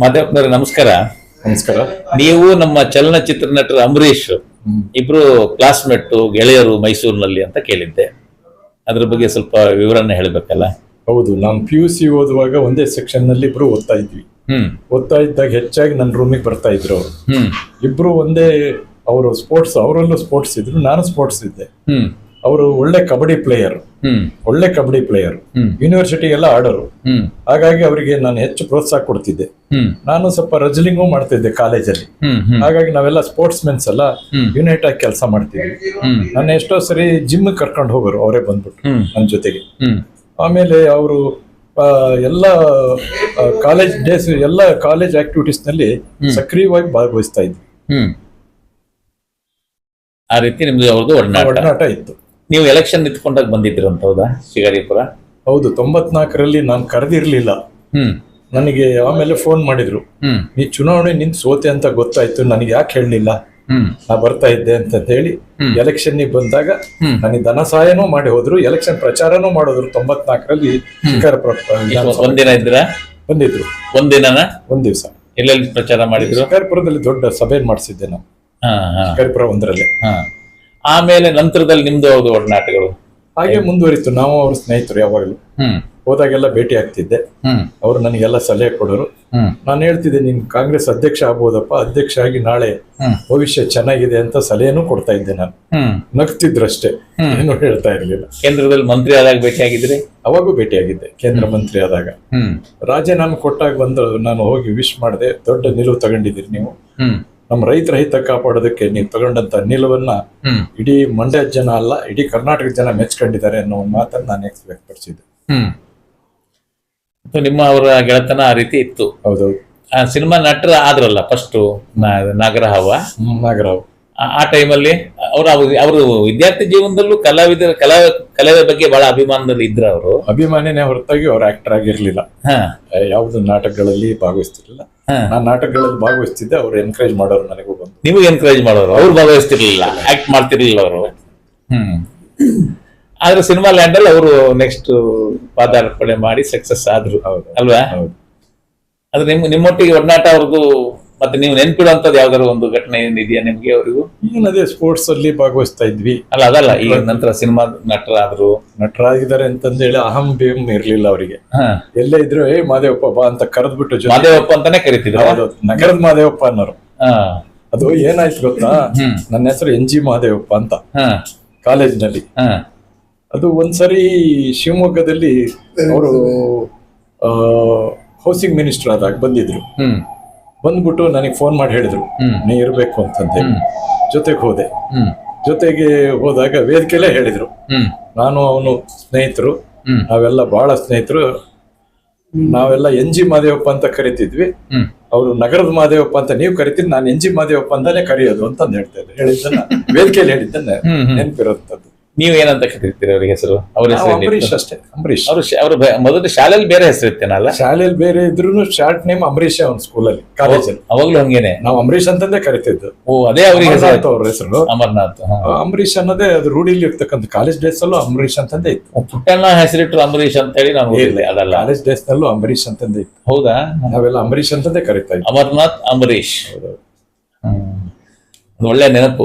ಮಾದೇವಪ್ಪನವ್ರೆ ನಮಸ್ಕಾರ. ನಮಸ್ಕಾರ. ನೀವು ನಮ್ಮ ಚಲನಚಿತ್ರ ನಟರ ಅಂಬರೀಶ್ ಇಬ್ರು ಕ್ಲಾಸ್ಮೇಟ್ ಗೆಳೆಯರು ಮೈಸೂರಿನಲ್ಲಿ ಅಂತ ಕೇಳಿದ್ದೆ. ಅದ್ರ ಬಗ್ಗೆ ಸ್ವಲ್ಪ ವಿವರಣೆ ಹೇಳ್ಬೇಕಲ್ಲ? ಹೌದು ನಾನು ಪಿ ಯು ಸಿ ಓದುವಾಗ ಒಂದೇ ಸೆಕ್ಷನ್ನಲ್ಲಿ ಇಬ್ರು ಓದ್ತಾ ಇದ್ವಿ. ಓದ್ತಾ ಇದ್ದಾಗ ಹೆಚ್ಚಾಗಿ ನನ್ನ ರೂಮಿಗೆ ಬರ್ತಾ ಇದ್ರು ಅವರು. ಇಬ್ರು ಒಂದೇ ಅವರು ಸ್ಪೋರ್ಟ್ಸ್ ಅವರಲ್ಲೂ ಸ್ಪೋರ್ಟ್ಸ್ ಇದ್ರು ನಾನು ಸ್ಪೋರ್ಟ್ಸ್ ಇದ್ದೆ. ಅವರು ಒಳ್ಳೆ ಕಬಡ್ಡಿ ಪ್ಲೇಯರ್ ಒಳ್ಳೆ ಕಬಡ್ಡಿ ಪ್ಲೇಯರ್ ಯೂನಿವರ್ಸಿಟಿ ಎಲ್ಲ ಆಡೋರು. ಹಾಗಾಗಿ ಅವರಿಗೆ ನಾನು ಹೆಚ್ಚು ಪ್ರೋತ್ಸಾಹ ಕೊಡ್ತಿದ್ದೆ. ನಾನು ಸ್ವಲ್ಪ ರಜಲಿಂಗು ಮಾಡ್ತಿದ್ದೆ ಕಾಲೇಜಲ್ಲಿ ಹಾಗಾಗಿ ನಾವೆಲ್ಲ ಸ್ಪೋರ್ಟ್ಸ್ ಮೆನ್ಸ್ ಎಲ್ಲ ಯುನೈಟ್ ಆಗಿ ಕೆಲಸ ಮಾಡ್ತಿದ್ವಿ. ನಾನು ಎಷ್ಟೋ ಸರಿ ಜಿಮ್ ಕರ್ಕೊಂಡು ಹೋಗೋರು ಅವರೇ ಬಂದ್ಬಿಟ್ಟು ನನ್ನ ಜೊತೆಗೆ. ಆಮೇಲೆ ಅವರು ಎಲ್ಲ ಕಾಲೇಜ್ ಡೇಸ್ ಎಲ್ಲ ಕಾಲೇಜ್ ಆಕ್ಟಿವಿಟೀಸ್ನಲ್ಲಿ ಸಕ್ರಿಯವಾಗಿ ಭಾಗವಹಿಸ್ತಾ ಇದ್ವಿ. ಆ ರೀತಿ ನಿಮ್ದು ಅವ್ರದ್ದು ಒಡನಾಟ ಇತ್ತು. ನೀವು ಎಲೆಕ್ಷನ್ ನಿಂತ್ಕೊಂಡಾಗ ಅಂತ ಹೌದಾ ಶಿಕಾರಿಪುರ? ಹೌದು ತೊಂಬತ್ನಾಲ್ಕರಲ್ಲಿ ನಾನು ಕರೆದಿರ್ಲಿಲ್ಲ. ಹ್ಮ್. ನನಗೆ ಆಮೇಲೆ ಫೋನ್ ಮಾಡಿದ್ರು. ಹ್ಮ್. ನೀ ಚುನಾವಣೆ ನಿಂತು ಸೋತೆ ಅಂತ ಗೊತ್ತಾಯ್ತು ನನಗೆ ಯಾಕೆ ಹೇಳಲಿಲ್ಲ? ಹ್ಮ್. ನಾ ಬರ್ತಾ ಇದ್ದೆ ಅಂತ ಹೇಳಿ ಎಲೆಕ್ಷನ್ ಬಂದಾಗ. ನನಗೆ ಧನ ಸಹಾಯನೂ ಮಾಡಿ ಹೋದ್ರು ಎಲೆಕ್ಷನ್ ಪ್ರಚಾರನೂ ಮಾಡಿದ್ರು ತೊಂಬತ್ನಾಲ್ಕರಲ್ಲಿ ಶಿಕಾರಪುರ ಒಂದಿನ ಇದ್ರ ಬಂದಿದ್ರು. ಒಂದಿನ ಒಂದ್ ದಿವಸ. ಎಲ್ಲೆಲ್ಲಿ ಪ್ರಚಾರ ಮಾಡಿದ್ರು? ಶಿಕಾರಪುರದಲ್ಲಿ ದೊಡ್ಡ ಸಭೆ ಮಾಡಿಸಿದ್ದೆ ನಾವು. ಶಿಕಾರಪುರ ಒಂದರಲ್ಲಿ. ಆಮೇಲೆ ನಂತರದಲ್ಲಿ ನಿಮ್ದು ಹೌದು ಒಡನಾಟಗಳು ಹಾಗೆ ಮುಂದುವರಿತು. ನಾವು ಅವ್ರ ಸ್ನೇಹಿತರು ಯಾವಾಗಲೂ. ಹ್ಮ್. ಹೋದಾಗೆಲ್ಲ ಭೇಟಿ ಆಗ್ತಿದ್ದೆ. ಹ್ಮ್. ಅವರು ನನಗೆಲ್ಲ ಸಲಹೆ ಕೊಡೋರು. ಹ್ಮ್. ನಾನು ಹೇಳ್ತಿದ್ದೆ ನೀನು ಕಾಂಗ್ರೆಸ್ ಅಧ್ಯಕ್ಷ ಆಗ್ಬೋದಪ್ಪ ಅಧ್ಯಕ್ಷ ಆಗಿ ನಾಳೆ ಹ್ಮ್. ಭವಿಷ್ಯ ಚೆನ್ನಾಗಿದೆ ಅಂತ ಸಲಹೆನೂ ಕೊಡ್ತಾ ಇದ್ದೆ ನಾನು. ಹ್ಮ್. ನಗ್ತಿದ್ರಷ್ಟೇ. ಏನು ಹೇಳ್ತಾ ಇರ್ಲಿಲ್ಲ. ಕೇಂದ್ರದಲ್ಲಿ ಮಂತ್ರಿ ಆದಾಗ ಭೇಟಿಯಾಗಿದ್ರಿ ಅವಾಗೂ ಭೇಟಿ ಆಗಿದ್ದೆ ಕೇಂದ್ರ ಮಂತ್ರಿ ಆದಾಗ. ಹ್ಮ್. ರಾಜೀನಾಮೆ ಕೊಟ್ಟಾಗ ಬಂದು ನಾನು ಹೋಗಿ ವಿಶ್ ಮಾಡಿದೆ ದೊಡ್ಡ ನಿಲುವು ತಗೊಂಡಿದ್ದೀರಿ ನೀವು. ಹ್ಮ್. ನಮ್ಮ ರೈತರ ಹಿತ ಕಾಪಾಡೋದಕ್ಕೆ ನೀವು ತಗೊಂಡಂತ ನಿಲುವನ್ನ ಇಡೀ ಮಂಡ್ಯ ಜನ ಅಲ್ಲ ಇಡೀ ಕರ್ನಾಟಕ ಜನ ಮೆಚ್ಕೊಂಡಿದ್ದಾರೆ ಅನ್ನೋ ಒಂದು ಮಾತನ್ನು ನಾನು ವ್ಯಕ್ತಪಡಿಸಿದ್ದೆ. ನಿಮ್ಮ ಅವರ ಗೆಳೆತನ ಆ ರೀತಿ ಇತ್ತು. ಹೌದು ಆ ಸಿನಿಮಾ ನಟರ ಆದ್ರಲ್ಲ ಫಸ್ಟ್ ನಾಗರಹವ? ಹ್ಮ್, ನಾಗರಾವ್ ಆ- ಆ ಟೈಮಲ್ಲಿ ಅವರು ಅವರು ವಿದ್ಯಾರ್ಥಿ ಜೀವನದಲ್ಲೂ ಕಲಾವಿದರ ಕಲಾ ಕಲೆಯ ಬಗ್ಗೆ ಬಹಳ ಅಭಿಮಾನದಲ್ಲಿ ಇದ್ರ ಅವರು. ಅಭಿಮಾನಿನೇ ಹೊರತಾಗಿ ಅವ್ರು ಆಕ್ಟರ್ ಆಗಿರ್ಲಿಲ್ಲ. ಹಾ. ಯಾವ್ದು ನಾಟಕಗಳಲ್ಲಿ ಭಾಗವಹಿಸ್ತಿರ್ಲಿಲ್ಲ. ನಾನು ನಾಟಕಗಳಲ್ಲಿ ಭಾಗವಹಿಸ್ತಿದ್ದೆ ಅವ್ರು ಎನ್ಕರೇಜ್ ಮಾಡೋರು ನನಗೂ ಬಂದು. ನೀವು ಎನ್ಕರೇಜ್ ಮಾಡೋರು ಅವ್ರು ಭಾಗವಹಿಸ್ತಿರ್ಲಿಲ್ಲ ಆಕ್ಟ್ ಮಾಡ್ತಿರ್ಲಿಲ್ಲ ಅವರು. ಹ್ಮ್. ಆದ್ರೆ ಸಿನಿಮಾ ಲ್ಯಾಂಡ್ ಅಲ್ಲಿ ಅವರು ನೆಕ್ಸ್ಟ್ ಪಾದಾರ್ಪಣೆ ಮಾಡಿ ಸಕ್ಸಸ್ ಆದ್ರು ಹೌದು ಅಲ್ವಾ? ಅದು ನಿಮ್ ನಿಮ್ಮೊಟ್ಟಿಗೆ ಒಡನಾಟ ಅವ್ರದ್ದು ಮತ್ತೆ ನೀವು ನೆನ್ಪಿಡುವಂತದ್ದು ಯಾವ್ದಾದ್ರು ಒಂದು ಘಟನೆ ಇದೆಯಾ ನಿಮ್ಗೆ ಅವರಿಗೂ? ಏನದೇ ಸ್ಪೋರ್ಟ್ಸ್ ಅಲ್ಲಿ ಭಾಗವಹಿಸ್ತಾ ಇದ್ವಿ. ಅಲ್ಲ ಅದಲ್ಲ ಈ ನಂತರ ಸಿನಿಮಾ ನಟರಾದ್ರು? ನಟರಾಗಿದ್ದಾರೆ ಅಂತಂದೇಳಿ ಅಹಂ ಬೇಮ್ ಇರ್ಲಿಲ್ಲ ಅವರಿಗೆ. ಎಲ್ಲೇ ಇದ್ರು ಏ ಮಾದೇವಪ್ಪ ಬಾ ಅಂತ ಕರೆದ್ಬಿಟ್ಟು ಬಿಟ್ಟು ಮಾದೇವಪ್ಪ ಅಂತಾನೆ ಕರಿತಿದ್ರು? ನಗರದ ಮಾದೇವಪ್ಪ ಅನ್ನೋರು. ಅದು ಏನಾಯ್ತು ಗೊತ್ತಾ? ನನ್ನ ಹೆಸರು ಎನ್ ಜಿ ಮಹಾದೇವಪ್ಪ ಅಂತ. ಕಾಲೇಜ್ ಕಾಲೇಜ್ನಲ್ಲಿ. ಅದು ಒಂದ್ಸರಿ ಶಿವಮೊಗ್ಗದಲ್ಲಿ ಅವರು ಹೌಸಿಂಗ್ ಮಿನಿಸ್ಟರ್ ಆದಾಗ ಬಂದಿದ್ರು. ಬಂದ್ಬಿಟ್ಟು ನನಗೆ ಫೋನ್ ಮಾಡಿ ಹೇಳಿದ್ರು. ನೀ ಇರಬೇಕು ಅಂತಂದೆ. ಜೊತೆಗೆ ಹೋದೆ. ಜೊತೆಗೆ ಹೋದಾಗ ವೇದಿಕೆಲೇ ಹೇಳಿದ್ರು ನಾನು ಅವನು ಸ್ನೇಹಿತರು ನಾವೆಲ್ಲ ಬಹಳ ಸ್ನೇಹಿತರು ನಾವೆಲ್ಲ ಎನ್ ಜಿ ಮಾದೇವಪ್ಪ ಅಂತ ಕರಿತಿದ್ವಿ. ಅವರು ನಗರದ ಮಾದೇವಪ್ಪ ಅಂತ ನೀವು ಕರಿತೀನಿ ನಾನು ಎನ್ ಜಿ ಮಾದೇವಪ್ಪ ಅಂತಾನೆ ಕರೆಯೋದು ಅಂತ ಹೇಳ್ತಾ ಇದ್ದೆ. ಹೇಳಿದ್ದನ್ನ ವೇದಿಕೆಯಲ್ಲಿ ಹೇಳಿದ್ದನ್ನ. ನೆನಪಿರೋಂಥದ್ದು. ನೀವು ಏನಂತ ಕರೀತೀರಿ ಅವ್ರಿಗೆ ಹೆಸರು? ಅವ್ರ ನಾವು ಹೆಸರು ಅಂಬರೀಷ್ ಅಷ್ಟೇ ಅಂಬರೀಶ್ ಅವರು ಅವರು ಮೊದಲು ಶಾಲೆಯಲ್ಲಿ ಬೇರೆ ಹೆಸರು ಇರ್ತೇನಲ್ಲ ಶಾಲೆಯಲ್ಲಿ ಬೇರೆ ಇದ್ರು ಶಾರ್ಟ್ ನೇಮ್ ಅಂಬರೀಷ್ ಅವ್ನ ಸ್ಕೂಲಲ್ಲಿ ಕಾಲೇಜಲ್ಲಿ ಅವಾಗ್ಲೂ ಹಂಗೇನೆ? ನಾವು ಅಂಬರೀಶ್ ಅಂತಂದೇ ಕರಿತಿದ್ದು. ಓ ಅದೇ ಅವ್ರಿಗೆ ಹೆಸರು ಅವ್ರ ಹೆಸರು. ಅಮರ್ನಾಥ್ ಅಂಬರೀಶ್ ಅನ್ನೋದೇ ಅದು ರೂಢಿಲಿ ಇರ್ತಕ್ಕಂಥ ಕಾಲೇಜ್ ಡೇಸ್ ಅಲ್ಲೂ ಅಂಬರೀಷ್ ಅಂತಂದೇ ಇತ್ತು. ಪುಟ್ಟಣ್ಣ ಹೆಸರಿಟ್ರು ಅಂಬರೀಷ್ ಅಂತ ಹೇಳಿ ನಾನು ಇಲ್ಲ ಅದಲ್ಲ. ಕಾಲೇಜ್ ಡೇಸ್ ನಲ್ಲೂ ಅಂಬರೀಷ್ ಅಂತಂದೇ ಇತ್ತು. ಹೌದಾ? ನಾವೆಲ್ಲ ಅಂಬರೀಶ್ ಅಂತಂದೇ ಕರಿತಾ ಇದ್ವಿ. ಅಮರ್ನಾಥ್ ಅಂಬರೀಶ್. ಒಳ್ಳೆ ನೆನಪು.